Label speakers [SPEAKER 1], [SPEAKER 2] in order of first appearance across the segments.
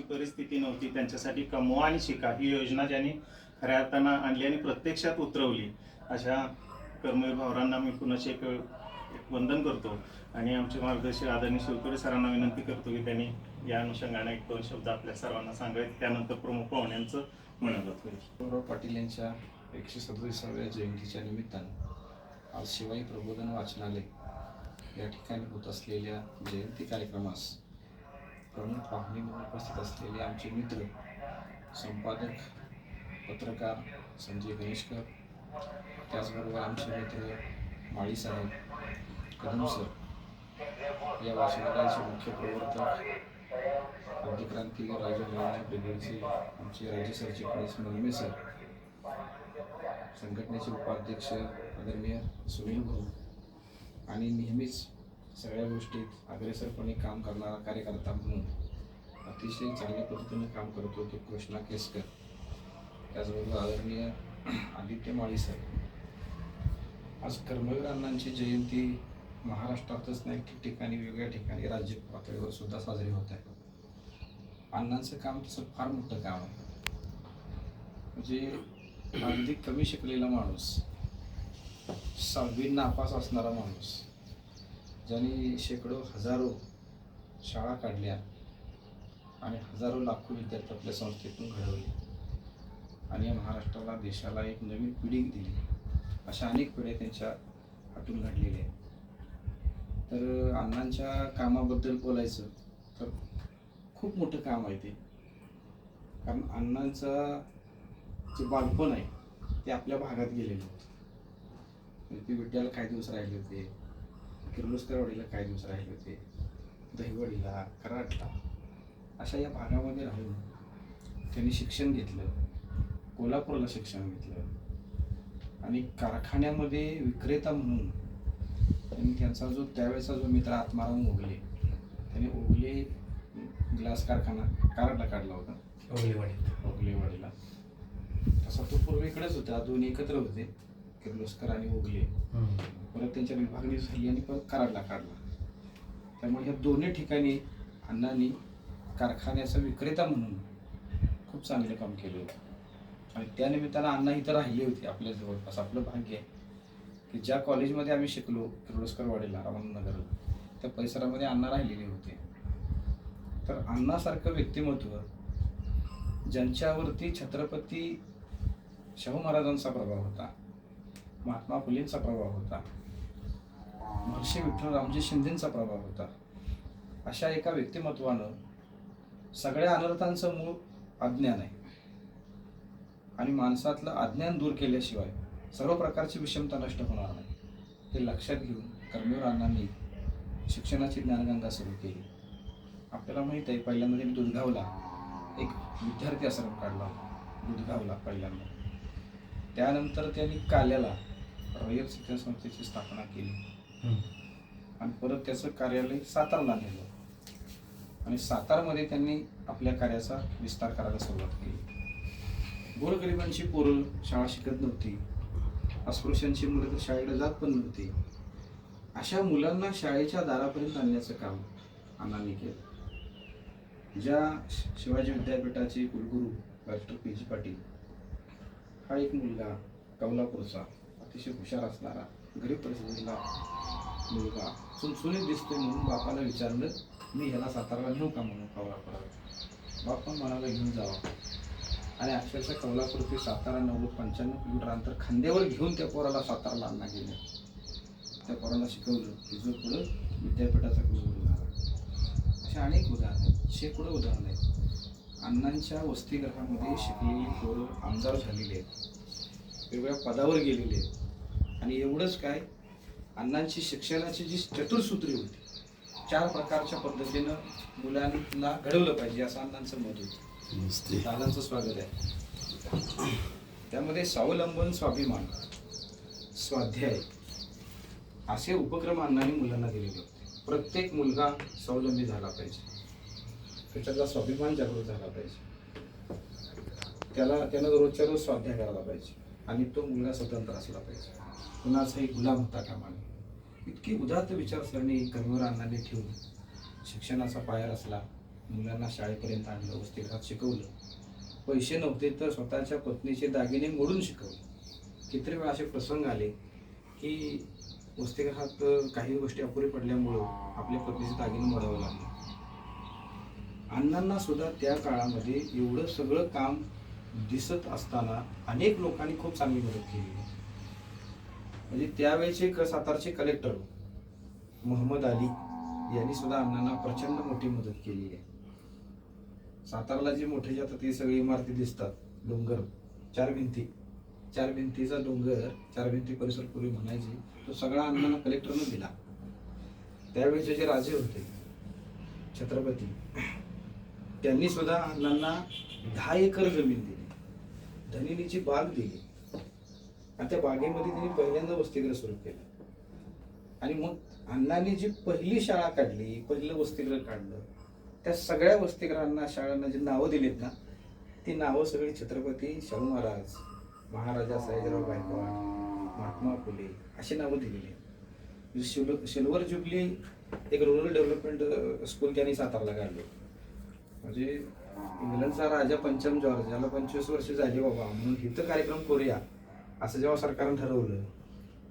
[SPEAKER 1] परिस्थिती नव्हती. त्यांच्यासाठी कमवा आणि शिका ही योजना ज्यांनी खऱ्या अर्थानं आणली आणि प्रत्यक्षात उतरवली. अशा कर्मवीर भावरांना मी पुन्हा एक वंदन करतो आणि आमचे मार्गदर्शक आदरणीय शिवपुरे सरांना विनंती करतो की त्यांनी या अनुषंगाने एक दोन शब्द आपल्या सर्वांना सांगावेत. त्यानंतर प्रमुख पाहुण्यांचं म्हणत होईल.
[SPEAKER 2] गौरव पाटील यांच्या एकशे सदोतीसाव्या जयंतीच्या निमित्तानं आज शिवाई प्रबोधन वाचनालय या ठिकाणी होत असलेल्या जयंती कार्यक्रमास प्रमुख पाहुणे म्हणून उपस्थित असलेले आमचे मित्र संपादक पत्रकार संजय गणेशकर त्याचबरोबर आमचे मित्र माळी साहेब कदम सर या वाचनालयाचे मुख्य प्रवर्तक क्रांतिक्रांती राजा निर्णय ब्रिगेडचे आमचे राज्य सरचिटणीस मनमे सर संघटनेचे उपाध्यक्ष आदरणीय सुनील भाऊ आणि नेहमीच सगळ्या गोष्टीत अग्रेसरपणे काम करणारा कार्यकर्ता म्हणून अतिशय चांगल्या पद्धतीने काम करतो तो कृष्णा केसकर. त्याचबरोबर आदरणीय आदित्य माळी सर. आज कर्मवीर अण्णांची जयंती महाराष्ट्रातच नाही ठिकठिकाणी वेगळ्या ठिकाणी राज्य पातळीवर सुद्धा साजरी होत आहे. अण्णांचं काम तसं फार मोठं काम आहे. म्हणजे अगदी कमी शिकलेला माणूस सहावी नापास असणारा माणूस ज्यांनी शेकडो हजारो शाळा काढल्या आणि हजारो लाखो विद्यार्थी आपल्या संस्थेतून घडवले. आणि या महाराष्ट्राला देशाला एक नवीन पिढी दिली. अशा अनेक पिढ्या त्यांच्या हातून घडलेल्या आहेत. तर अण्णांच्या कामाबद्दल बोलायचं तर खूप मोठं काम आहे ते. कारण अण्णांचं जे बालपण आहे ते आपल्या भागात गेलेलं होतं. म्हणजे ते विट्याला काही दिवस राहिले होते. किर्लोस्करवाडीला काही दिवस राहिले होते दहिवडीला कराडला अशा या भागामध्ये राहून त्यांनी शिक्षण घेतलं कोल्हापूरला शिक्षण घेतलं आणि कारखान्यामध्ये विक्रेता म्हणून त्यांनी त्यांचा जो त्यावेळेचा जो मित्र आत्माराम ओगले त्याने ओगले ग्लास कारखाना कराडला काढला होता. ओगलेवाडीला. तसा तो पूर्वेकडेच होता दोन्ही एकत्र होते किर्लोस्कर आणि ओगले. परत त्यांच्या विभागणी झाली आणि परत कराडला काढला. त्यामुळे ह्या दोन्ही ठिकाणी अण्णांनी कारखान्याचा विक्रेता म्हणून खूप चांगले काम केलं होतं. आणि त्या निमित्तानं अण्णा इथं राहिले होते आपल्या जवळपास आपलं भाग्य आहे की ज्या कॉलेजमध्ये आम्ही शिकलो किर्लोस्कर वाडीला रामानगरला त्या परिसरामध्ये अण्णा राहिलेले होते. तर अण्णासारखं व्यक्तिमत्व ज्यांच्यावरती छत्रपती शाहू महाराजांचा प्रभाव होता महात्मा फुलेंचा प्रभाव होता महर्षी विठ्ठल रामजी शिंदेचा प्रभाव होता. अशा एका व्यक्तिमत्वानं सगळ्या अनर्थांचं मूळ अज्ञान आहे. आणि माणसातलं अज्ञान दूर केल्याशिवाय सर्व प्रकारची विषमता नष्ट होणार नाही. हे लक्षात घेऊन कर्मवीर अण्णांनी शिक्षणाची ज्ञानगंगा सुरू केली. आपल्याला माहीत आहे पहिल्यांदा मी दुधगावला एक विद्यार्थी आश्रम काढला दुधगावला पहिल्यांदा. त्यानंतर त्यांनी काल्याला रयत शिक्षण संस्थेची स्थापना केली. आणि परत त्याचं कार्यालय सातारला गेलं. आणि सातारमध्ये त्यांनी आपल्या कार्याचा विस्तार करायला सुरुवात केली. गोरगरिबांची पोरं शाळा शिकत नव्हती. अस्पृश्यांची मुलं तर शाळेकडे जात पण नव्हती. अशा मुलांना शाळेच्या दारापर्यंत आणण्याचं काम अण्णांनी केलं. ज्या शिवाजी विद्यापीठाचे कुलगुरू डॉक्टर पी जी पाटील हा एक मुलगा कमलापूरचा अतिशय हुशार असणारा गरीब परिस्थितीतला मुलगा. सुनसुनीत दिसतोय म्हणून बापाला विचारलं मी ह्याला साताराला नेऊ का म्हणून कमलापुरात बाप पण म्हणाला घेऊन जावा. आणि अक्षरशः कमलापूर ते सातारा नव्वद पंच्याण्णव किलोमीटर अंतर खांद्यावर घेऊन त्या पोराला साताराला आणला गेले. त्या पोराला शिकवलं की जो पुढं विद्यापीठाचा कुलगुरू झाला अशा अनेक उदाहरणं आहेत शेकडो उदाहरणं आहेत. अण्णांच्या वसतिगृहामध्ये शिकलेली पोरं आमदार झालेली आहेत. वेगवेगळ्या पदावर गेलेले आहेत. आणि एवढंच काय अण्णांची शिक्षणाची जी चतुर्सूत्री होती चार प्रकारच्या पद्धतीनं मुलांना घडवलं पाहिजे असं अण्णांचं मत होतं. दादांचं स्वागत आहे. त्यामध्ये स्वावलंबन स्वाभिमान स्वाध्याय असे उपक्रम अण्णांनी मुलांना दिलेले होते. प्रत्येक मुलगा स्वावलंबी झाला पाहिजे. त्याच्यातला स्वाभिमान जागृत झाला पाहिजे. त्याला त्यानं रोजच्या रोज स्वाध्याय करायला पाहिजे. आणि तो मुलगा स्वतंत्र असला पाहिजे. कुणाचाही गुलाम होता कामा नये. इतकी उदात्त विचारसरणी कर्मवीर अण्णांनी ठेवून शिक्षणाचा पाया रचला. मुलांना शाळेपर्यंत आणलं वसतिगृहात शिकवलं. पैसे नव्हते तर स्वतःच्या पत्नीचे दागिने मोडून शिकवले. किती वेळा असे प्रसंग आले की वसतिगृहात काही गोष्टी अपुरी पडल्यामुळं आपल्या पत्नीचे दागिने मोडावं लागले. अण्णांना सुद्धा त्या काळामध्ये एवढं सगळं काम दिसत असताना अनेक लोकांनी खूप चांगली मदत केली. म्हणजे त्यावेळेचे क- सातारचे कलेक्टर मोहम्मद अली यांनी सुद्धा अण्णांना प्रचंड मोठी मदत केली आहे. सातारला जे मोठे जातात ते सगळी इमारती दिसतात डोंगर चार भिंती. चार भिंतीचा डोंगर चार भिंती परिसर पूर्वी म्हणायचे तो सगळा अण्णांना कलेक्टरनं दिला. त्यावेळेचे जे राजे होते छत्रपती त्यांनी सुद्धा अण्णांना दहा एकर जमीन दिली. धनिनीची बाग दिली. आणि त्या बागेमध्ये त्यांनी पहिल्यांदा वसतिगृह सुरू केलं. आणि मग अण्णांनी जी पहिली शाळा काढली पहिलं वसतिगृह काढलं त्या सगळ्या वसतिगृहांना शाळांना जी नावं दिलीत ना ती नावं सगळी छत्रपती शाहू महाराज महाराजा सयाजीराव गायकवाड महात्मा फुले अशी नावं दिलेली आहेत. म्हणजे शिल सिल्वर जुबली एक रुरल डेव्हलपमेंट स्कूल त्यांनी सातारला काढलं. म्हणजे इंग्लंडचा राजा पंचम जॉर्ज याला पंचवीस वर्ष झाली बाबा म्हणून इथं कार्यक्रम करूया असं जेव्हा सरकारनं ठरवलं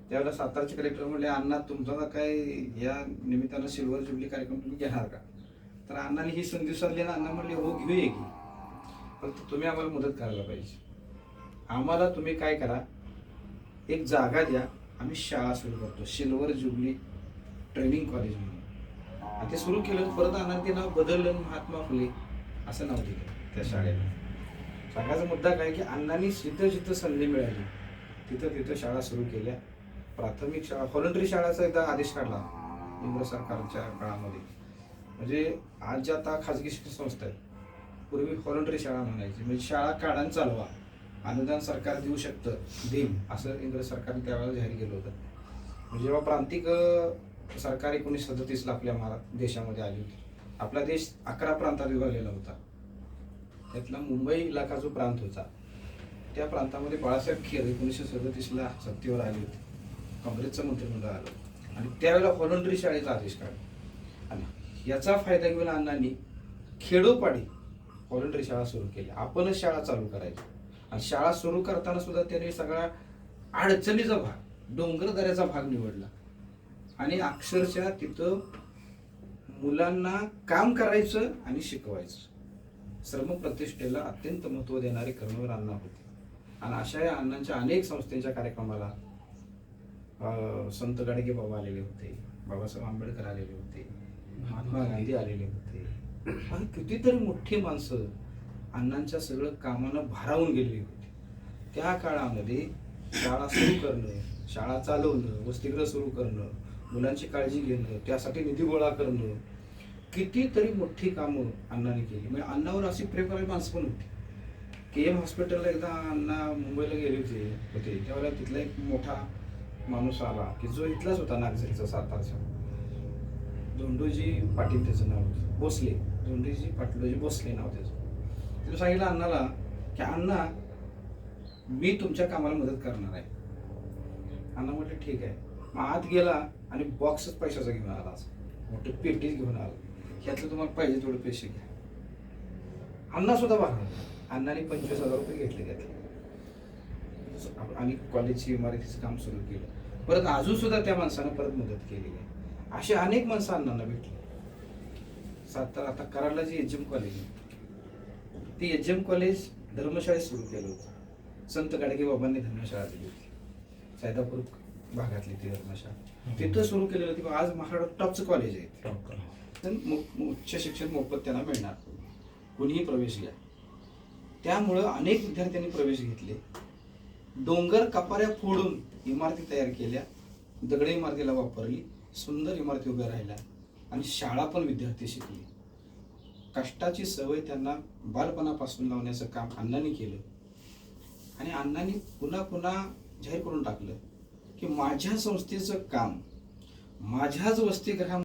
[SPEAKER 2] त्यावेळेला सातारचे कलेक्टर म्हणले अण्णा तुमचा काय या निमित्तानं सिल्वर जुबली कार्यक्रम तुम्ही घेणार का? तर अण्णाने ही संधी साधली ना अण्णा म्हणले हो घेऊया की. फक्त तुम्ही आम्हाला मदत करायला पाहिजे. आम्हाला तुम्ही काय करा एक जागा द्या आम्ही शाळा सुरू करतो सिल्वर जुबली ट्रेनिंग कॉलेज म्हणून. ते सुरू केलं परत अण्णा ते नाव बदललं महात्मा फुले. असं नाव दिलं त्या शाळेला. सांगायचा मुद्दा काय की अण्णांनी जिथं जिथं संधी मिळाली. तिथं तिथं शाळा सुरू केल्या. प्राथमिक शाळा व्हॉलंटरी शाळाचा एकदा आदेश काढला इंग्रज सरकारच्या काळामध्ये. म्हणजे आज ज्या आता खाजगी शिक्षण संस्था आहेत पूर्वी व्हॉलंटरी शाळा म्हणायची. म्हणजे शाळा काढान चालवा. अनुदान सरकार देऊ शकतं. देईल. असं इंग्रज सरकारने त्यावेळेला जाहीर केलं होतं. म्हणजे जेव्हा प्रांतिक सरकार एकोणीसशे सदतीसला आपल्या महारा देशामध्ये आली होती. आपला देश अकरा प्रांतात विभागलेला होता. त्यातला मुंबई इलाका जो प्रांत होता त्या प्रांतामध्ये बाळासाहेब खेर एकोणीसशे सदतीसला सत्तेवर आले होते. काँग्रेसचं मंत्रिमंडळ आलं आणि त्यावेळेला व्हॉलंटरी शाळेचा आदेश काढला. आणि याचा फायदा घेऊन अण्णांनी खेडोपाडी व्हॉलंटरी शाळा सुरू केली. आपणच शाळा चालू करायची. आणि शाळा सुरू करताना सुद्धा त्याने सगळा अडचणीचा भाग डोंगरदऱ्याचा भाग निवडला. आणि अक्षरशः तिथं मुलांना काम करायचं आणि शिकवायचं. श्रम प्रतिष्ठेला अत्यंत महत्त्व देणारे कर्मवीर अण्णा होते. आणि अशा या अण्णांच्या अनेक संस्थेच्या कार्यक्रमाला संत गाडगे बाबा आलेले होते बाबासाहेब आंबेडकर आलेले होते महात्मा गांधी आलेले होते. आणि कितीतरी मोठी माणसं अण्णांच्या सगळं कामानं भारावून गेलेली होती. त्या काळामध्ये शाळा सुरू करणं शाळा चालवणं वसतिगृह सुरू करणं मुलांची काळजी घेणं त्यासाठी निधी गोळा करणं कितीतरी मोठी कामं अण्णाने केली. म्हणजे अण्णावर अशी प्रेम माणसं पण होती. के एम हॉस्पिटलला एकदा अण्णा मुंबईला गेले होते होते. त्यावेळेला तिथला एक मोठा माणूस आला की जो इथलाच होता नागझरीचा सातारचा. धोंडोजी पाटील त्याचं नाव होतं. भोसले. धोंडोजी पाटलोजी भोसले नाव त्याचं. तिने सांगितलं अण्णाला की अण्णा मी तुमच्या कामाला मदत करणार आहे. अण्णा म्हटलं ठीक आहे. मग आत गेला आणि बॉक्सच पैशाचा घेऊन आला असं. मोठं पेटीच घेऊन आला. ह्यातलं तुम्हाला पाहिजे थोडं पैसे घ्या. अण्णा सुद्धा बघा अण्णाने पंचवीस हजार रुपये घेतले त्यातले आणि कॉलेजची इमारतीचं काम सुरू केलं. परत अजून सुद्धा त्या माणसानं परत मदत केलेली आहे. अशी अनेक माणसं अण्णांना भेटली. सातारा आता कराडला जे एच एम कॉलेज आहे ते एच एम कॉलेज धर्मशाळेत सुरू केलं होतं. संत गाडगे बाबांनी धर्मशाळा दिली होती. सायदापूर भागातली ती धर्मशाळा तिथं सुरू केलेलं होती आज महाराष्ट्रात टॉपचं कॉलेज आहे. तर उच्च शिक्षण मोफत त्यांना मिळणार. कुणीही प्रवेश घ्या. त्यामुळं अनेक विद्यार्थ्यांनी प्रवेश घेतले. डोंगर कपाऱ्या फोडून इमारती तयार केल्या. दगड इमारतीला वापरली. सुंदर इमारती उभ्या राहिल्या. आणि शाळा पण विद्यार्थी शिकले. कष्टाची सवय त्यांना बालपणापासून लावण्याचं काम अण्णांनी केलं. आणि अण्णांनी पुन्हा पुन्हा जाहीर करून टाकलं. की माझ्या संस्थेचं काम माझ्याच वसतिगृहा